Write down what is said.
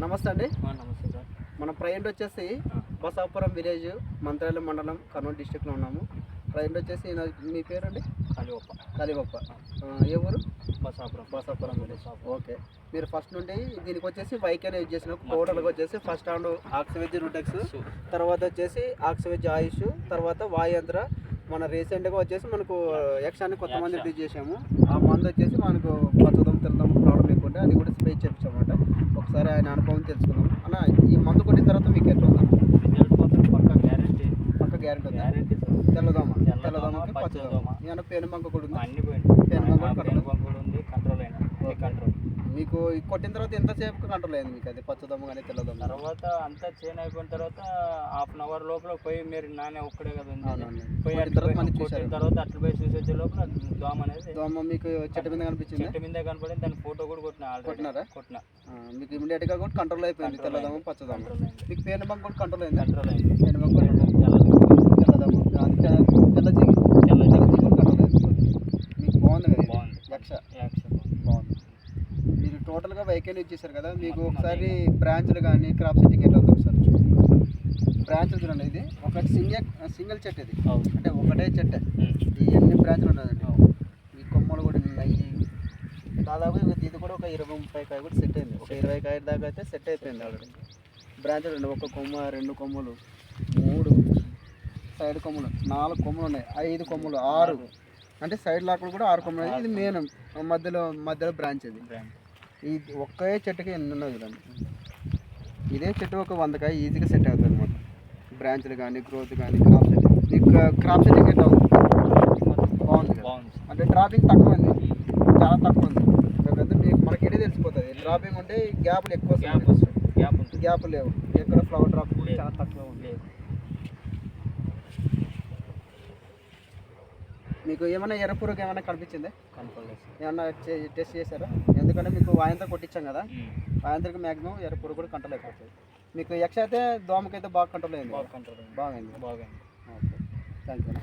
నమస్తే అండి. నమస్తే సార్. మన ప్రజెంట్ వచ్చేసి బసాపురం విలేజ్ మంత్రాలయం మండలం కర్నూలు డిస్టిక్లో ఉన్నాము. ప్రజెంట్ వచ్చేసి నా- మీ పేరండి? కాళీగొప్ప కాళీగొప్ప ఆ, ఏ ఊరు? బసాపురం. బసాపురం విలేజ్. ఓకే. మీరు ఫస్ట్ నుండి దీనికి వచ్చేసి వైకెన్ యూజ్ చేసిన టోటల్గా వచ్చేసి ఫస్ట్ హ్యాండ్ ఆక్సివెజ్ రూటెక్స్ తర్వాత వచ్చేసి ఆక్సివెజ్ ఆయుష్ తర్వాత వాయంత్ర మన రీసెంట్గా వచ్చేసి మనకు యక్షాన్ని కొత్త మంది యూజ్ చేసాము ఆ మందు వచ్చేసి మనకు పచ్చదం తెల్లదం ప్రాబ్లం ఎక్కువ ఉంటే అది కూడా స్ప్రే చేయించామన్నమాట ఒకసారి ఆయన అనుభవం తెలుసుకుందాం. అన్న ఈ మందు కొట్టిన తర్వాత మీకు ఎట్లా ఉంది? రిజల్ట్ మాత్రం పక్క గ్యారంటీ పక్క గ్యారెంటీ గ్యారంటీ సార్ తెల్లదోమ తెల్లదోమ, పచ్చదోమ. ఏమన్నా పేను బంక కూడా ఉంది? అన్ని పెను బంక కూడా ఉంది. కంట్రోల్ అయినా. కంట్రోల్. మీకు కొట్టిన తర్వాత ఎంతసేపు కంట్రోల్ అయింది మీకు అది? పచ్చదోమ కానీ తెల్లదోమ తర్వాత అంతా చేంజ్ అయిపోయిన తర్వాత హాఫ్ అన్ అవర్ లోపల పోయి మీరు నానే ఒక్కడే కదా పోయి తర్వాత తర్వాత అట్లా పోయి చూసి లోపల దోమ అనేది దోమ మీకు చెట్టు మీద కనిపించింది? చెట్టు మీదే కనపడింది. దాని ఫోటో కూడా కొట్టిన ఆల్రెడీ. కొట్టినారా? కొట్టిన. మీకు ఇమీడియట్గా కూడా కంట్రోల్ అయిపోయింది. Control తెల్లదోమ అయింది. పచ్చదోమ కంట్రోల్ అయింది. మీకు పేను బంక కూడా కంట్రోల్ అయింది? కంట్రోల్ అయింది. పేను బంక కూడా చాలా తెల్లదోమ అది తెల్ల జిగి తెల్ల తెల్ల జిగి. జిగి కంట్రోల్ అయింది. మీకు బాగుంది కదా? బాగుంది. యక్ష. యాక్షన్ బాగుంది. టోటల్గా వెహికల్ ఇచ్చేసారు కదా మీకు ఒకసారి బ్రాంచ్లు కానీ క్రాప్ సెట్టింగ్ ఎట్లా ఉంది ఒకసారి బ్రాంచ్లు చూడండి ఇది ఒకటి సింగిల్ సింగిల్ చెట్టు ఇది. అంటే ఒకటే చెట్టు. ఈ ఎన్ని బ్రాంచ్లు ఉన్నదండి. ఈ కొమ్మలు కూడా ఉన్నాయి. దాదాపు ఇది- కూడా ఒక ఇరవై ముప్పై కాయ కూడా సెట్ అయింది. ఒక ఇరవై కాయ దాకా అయితే సెట్ అయిపోయింది ఆల్రెడీ బ్రాంచ్లు ఉన్నాయి ఒక కొమ్మ రెండు కొమ్మలు మూడు సైడ్ కొమ్మలు నాలుగు కొమ్మలు ఉన్నాయి. ఐదు కొమ్మలు ఆరు. అంటే సైడ్ లాక్కులు కూడా ఆరు కొమ్మలు. ఇది మెయిన్ మధ్యలో మధ్యలో బ్రాంచ్ ఇది. బ్రాండ్ ఇది ఒకే చెట్టుకి ఎన్ని ఉన్నాయి చూడండి. ఇదే చెట్టు ఒక వందకాయ ఈజీగా సెట్ అవుతుంది అనమాట. బ్రాంచ్లు కానీ గ్రోత్ కానీ క్రాప్ సెట్టింగ్ మీకు క్రాప్ సెట్టింగ్ ఎట్లా ఉంది? బాగుంది అంటే డ్రాపింగ్ తక్కువ ఉంది. చాలా తక్కువ ఉంది. మీకు మనకి ఇదే తెలిసిపోతుంది. డ్రాపింగ్ ఉంటే గ్యాప్లు ఎక్కువ గ్యాప్ లేవు. ఎక్కడ ఫ్లవర్ డ్రాప్. చాలా తక్కువ ఉంది. మీకు ఏమైనా ఎర్రపురుగు ఏమైనా కనిపించింది? ఏమన్నా టెస్ట్ చేశారా? ఎందుకంటే మీకు వాయంతో కొట్టించాం కదా. వాయంత్రికి మ్యాక్సిమం ఎర్రపురుగు కూడా కంట్రోల్ అయిపోతుంది మీకు యక్ష అయితే దోమకైతే బాగా కంట్రోల్ అయింది బాగా కంట్రోల్ అయింది బాగైంది. బాగా అయింది. ఓకే. Thank you